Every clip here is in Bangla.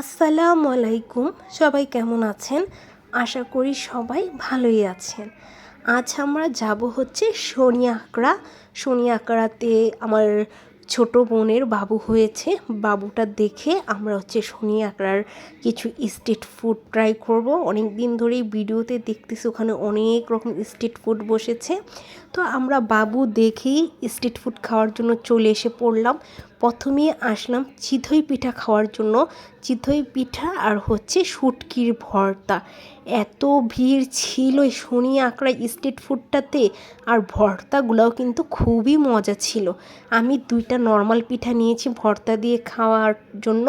আসসালামু আলাইকুম। সবাই কেমন আছেন? আশা করি সবাই ভালোই আছেন। আজ আমরা যাব হচ্ছে শনি আকড়া শনি আকড়াতে আমার ছোট বোনের বাবু হয়েছে। বাবুটা দেখে আমরা হচ্ছে শনি আকড়ার কিছু স্ট্রিট ফুড ট্রাই করব। অনেক দিন ধরেই ভিডিওতে দেখতেছি ওখানে অনেক রকম স্ট্রিট ফুড বসেছে। তো আমরা বাবু দেখেই স্ট্রিট ফুড খাওয়ার জন্য চলে এসে পড়লাম। প্রথমে আসলাম চিথই পিঠা খাওয়ার জন্য। চিথই পিঠা আর হচ্ছে শুটকির ভর্তা। এত ভিড় ছিল শনি আঁকড়া স্ট্রিট ফুডটাতে আর ভর্তাগুলোও কিন্তু খুবই মজা ছিল। আমি দুইটা নর্মাল পিঠা নিয়েছি ভর্তা দিয়ে খাওয়ার জন্য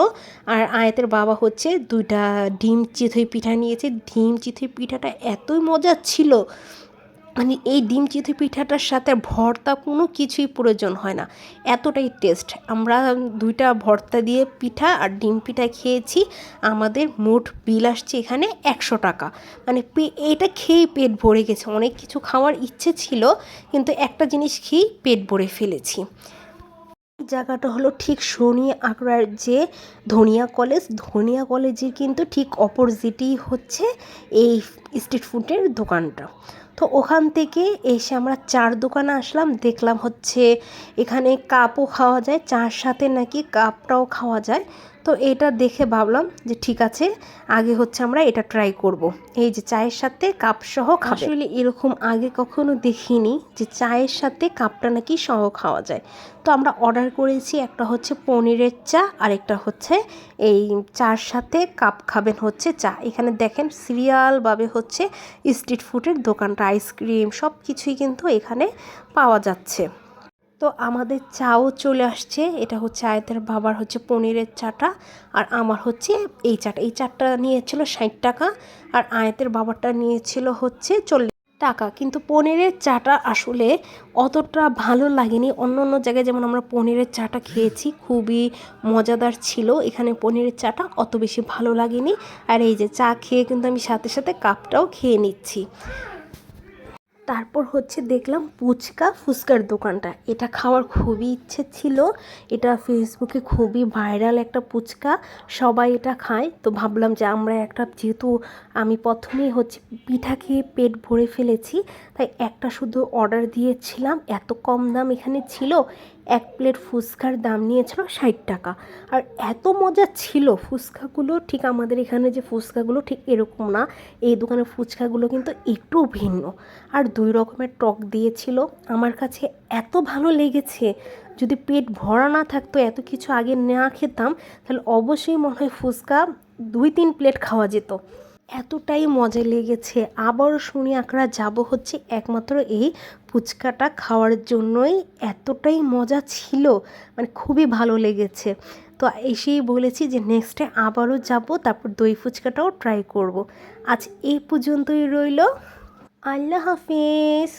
আর আয়াতের বাবা হচ্ছে দুইটা ডিম চিথই পিঠা নিয়েছে। ডিম চিথই পিঠাটা এতই মজা ছিল মানে এই ডিম চিথি পিঠাটার সাথে ভর্তা কোনো কিছুই প্রয়োজন হয় না। এতটাই টেস্ট আমরা দুইটা ভর্তা দিয়ে পিঠা আর ডিম পিঠা খেয়েছি। আমাদের মোট বিল আসছে এখানে একশো টাকা। মানে এটা খেয়েই পেট ভরে গেছে। অনেক কিছু খাওয়ার ইচ্ছে ছিল, কিন্তু একটা জিনিস খেয়েই পেট ভরে ফেলেছি। জায়গাটা হলো ঠিক শনি আকড়ার যে ধনিয়া কলেজ, ধনিয়া কলেজের কিন্তু ঠিক অপোজিটেই হচ্ছে এই স্ট্রিট ফুডের দোকানটা। তো ওখান থেকে এসে আমরা চার দোকানে আসলাম, দেখলাম হচ্ছে এখানে কাপও খাওয়া যায়, চার সাথে নাকি কাপটাও খাওয়া যায়। তো এটা দেখে ভাবলাম যে ঠিক আছে, আগে হচ্ছে আমরা এটা ট্রাই করব। এই যে চায়ের সাথে কাপ সহ আসলে এরকম আগে কখনো দেখিনি যে চায়ের সাথে কাপটা নাকি সহ খাওয়া যায়। তো আমরা অর্ডার করেছি একটা হচ্ছে পনিরের চা, আর একটা হচ্ছে এই চার সাথে কাপ খাবেন হচ্ছে চা। এখানে দেখেন সিরিয়ালভাবে হচ্ছে স্ট্রিট ফুডের দোকানটা আইসক্রিম সব কিছুই কিন্তু এখানে পাওয়া যাচ্ছে। তো আমাদের চাও চলে আসছে। এটা হচ্ছে আয়তের বাবার হচ্ছে পনিরের চাটা আর আমার হচ্ছে এই চাটা। এই চারটা নিয়েছিল ষাট টাকা আর আয়তের বাবারটা নিয়েছিল হচ্ছে চল্লিশ টাকা। কিন্তু পনিরের চাটা আসলে অতটা ভালো লাগেনি। অন্য অন্য জায়গায় যেমন আমরা পনিরের চাটা খেয়েছি, খুবই মজাদার ছিল। এখানে পনিরের চাটা অত বেশি ভালো লাগেনি। আর এই যে চা খেয়ে কিন্তু আমি সাথে সাথে কাপটাও খেয়ে নিচ্ছি। তারপর হচ্ছে দেখলাম ফুচকা ফুচকার দোকানটা। এটা খাওয়ার খুবই ইচ্ছে ছিল। এটা ফেসবুকে খুবই ভাইরাল একটা ফুচকা। সবাই এটা খায়। তো ভাবলাম যে আমরা একটা, যেহেতু আমি প্রথমেই হচ্ছে পিঠা খেয়ে পেট ভরে ফেলেছি, তাই একটা শুধু অর্ডার দিয়েছিলাম। এত কম দাম এখানে ছিল। এক প্লেট ফুচকার দাম নিয়েছিল ষাট টাকা। আর এত মজা ছিল ফুচকাগুলো। ঠিক আমাদের এখানে যে ফুচকাগুলো ঠিক এরকম না। এই দোকানের ফুচকাগুলো কিন্তু একটু ভিন্ন। আর দুই রকমের টক দিয়েছিল। আমার কাছে এত ভালো লেগেছে, যদি পেট ভরা না থাকতো, এত কিছু আগে না খেতাম, তাহলে অবশ্যই মনে হয় ফুচকা দুই তিন প্লেট খাওয়া যেত। এতটাই মজা লেগেছে। আবারও শুনি আঁকড়া যাব হচ্ছে একমাত্র এই ফুচকাটা খাওয়ার জন্যই। এতটাই মজা ছিল মানে খুবই ভালো লেগেছে। তো এসেই বলেছি যে নেক্সটে আবারও যাব, তারপর দই ফুচকাটাও ট্রাই করব। আজ এই পর্যন্তই রইল। আল্লাহ হাফিজ